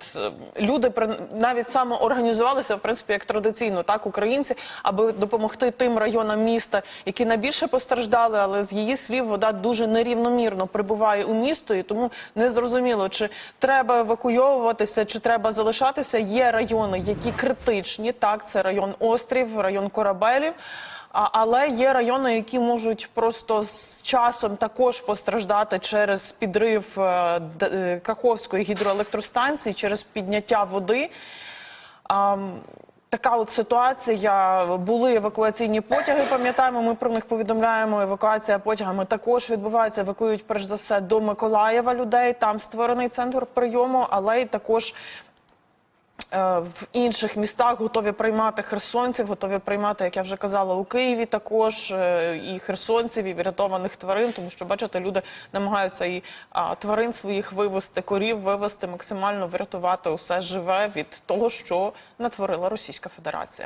от е, люди навіть самоорганізувалися, в принципі, як традиційно, так українці, аби допомогти тим районам міста, які найбільше постраждали, але з її слів вода дуже нерівномірно прибуває у місто, і тому не зрозуміло, чи треба евакуйовуватися, чи треба залишатися. Є райони, які критичні. Так, це район Острів, район Корабелів. Але є райони, які можуть просто з часом також постраждати через підрив е, е, Каховської гідроелектростанції, через підняття води. Така от ситуація. Були евакуаційні потяги. Пам'ятаємо, ми про них повідомляємо. Евакуація потягами також відбувається. Евакують перш за все до Миколаєва людей. Там створений центр прийому, але й також в інших містах готові приймати херсонців, готові приймати, як я вже казала, у Києві також е, і херсонців, і врятованих тварин, тому що бачите, люди намагаються і тварин своїх вивести, корів вивести, максимально врятувати усе живе від того, що натворила Російська Федерація.